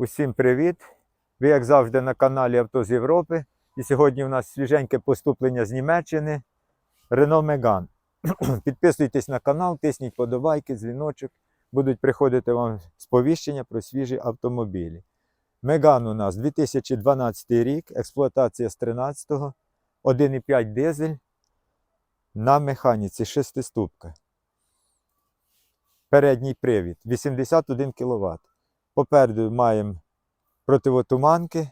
Усім привіт! Ви, як завжди, на каналі Авто з Європи. І сьогодні у нас свіженьке поступлення з Німеччини Renault Megane. Підписуйтесь на канал, тисніть подобайки, дзвіночок. Будуть приходити вам сповіщення про свіжі автомобілі. Megane у нас 2012 рік, експлуатація з 13-го, 1,5 дизель на механіці 6 ступка. Передній привід 81 кВт. Попереду маємо противотуманки.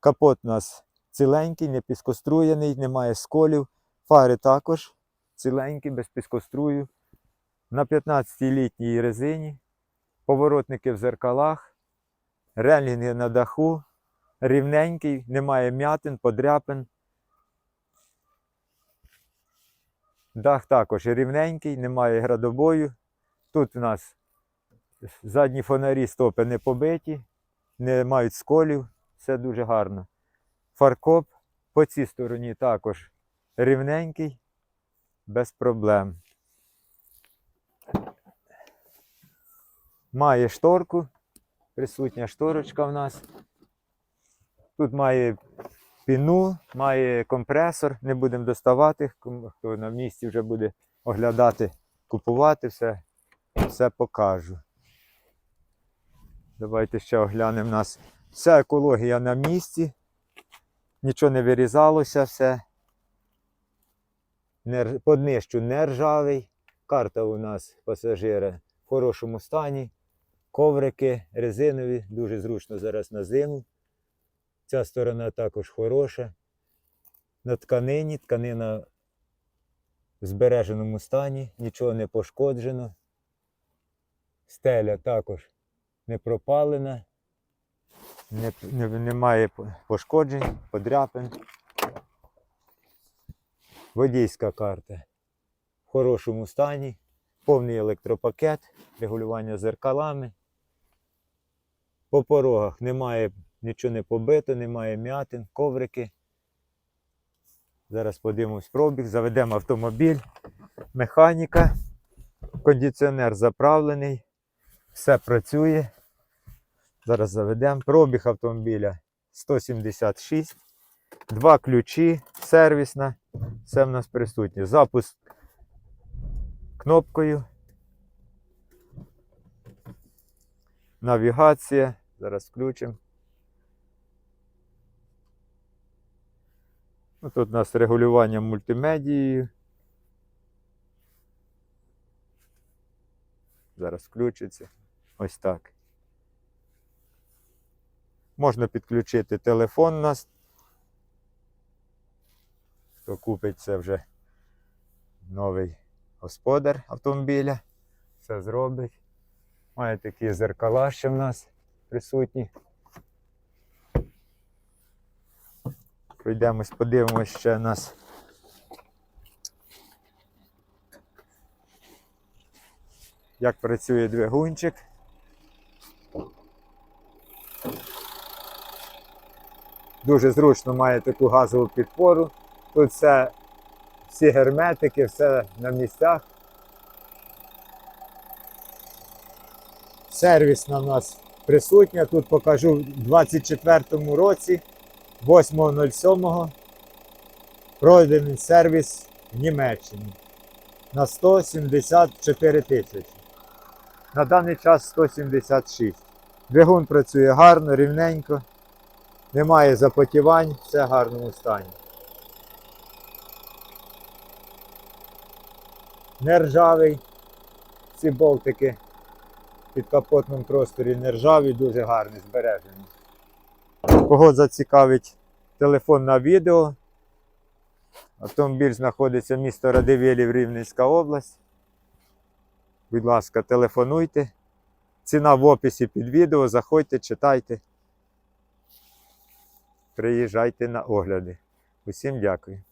Капот у нас ціленький, не піскоструєний, немає сколів. Фари також ціленькі, без піскострую. На 15-літній резині. Поворотники в зеркалах, релінги на даху, рівненький, немає м'ятин, подряпин. Дах також рівненький, немає градобою. Тут у нас задні фонарі стопи не побиті, не мають сколів, все дуже гарно. Фаркоп по цій стороні також рівненький, без проблем. Має шторку, присутня шторочка в нас. Тут має піну, має компресор, не будемо доставати, хто на місці вже буде оглядати, купувати все, все покажу. Давайте ще оглянемо нас. Вся екологія на місці. Нічого не вирізалося, все. Не, рж- по днищу не ржавий. Карта у нас пасажира в хорошому стані. Коврики резинові, дуже зручно зараз на зиму. Ця сторона також хороша. На тканині, тканина в збереженому стані, нічого не пошкоджено. Стеля також не пропалена, не, не, немає по- пошкоджень, подряпин. Водійська карта в хорошому стані, повний електропакет, регулювання зеркалами. По порогах немає нічого не побито, немає м'ятин, коврики. Зараз подивимось пробіг, заведемо автомобіль, механіка, кондиціонер заправлений, все працює. Зараз заведемо. Пробіг автомобіля 176. Два ключі, сервісна. Все в нас присутнє. Запуск кнопкою. Навігація. Зараз включимо. Ну, Тут у нас регулювання мультимедією. Зараз включиться. Ось так. Можна підключити телефон нас. Хто купить це вже новий господар автомобіля. Все зробить. Має такі зеркала ще в нас присутні. Пройдемось, подивимось ще нас. Як працює двигунчик. Дуже зручно має таку газову підпору. Тут все, всі герметики, все на місцях. Сервісна в нас присутня. Тут покажу в 24-му році, 8.07 пройдений сервіс в Німеччині на 174 тисячі. На даний час 176. Двигун працює гарно, рівненько. Немає запотівань, все в гарному стані. Не ржавий. Ці болтики під капотному просторі не ржаві, дуже гарні, збережені. Кого зацікавить телефон на відео. Автомобіль знаходиться місто Радивилів, Рівненська область. Будь ласка, телефонуйте. Ціна в описі під відео. Заходьте, читайте. Приїжджайте на огляди. Усім дякую.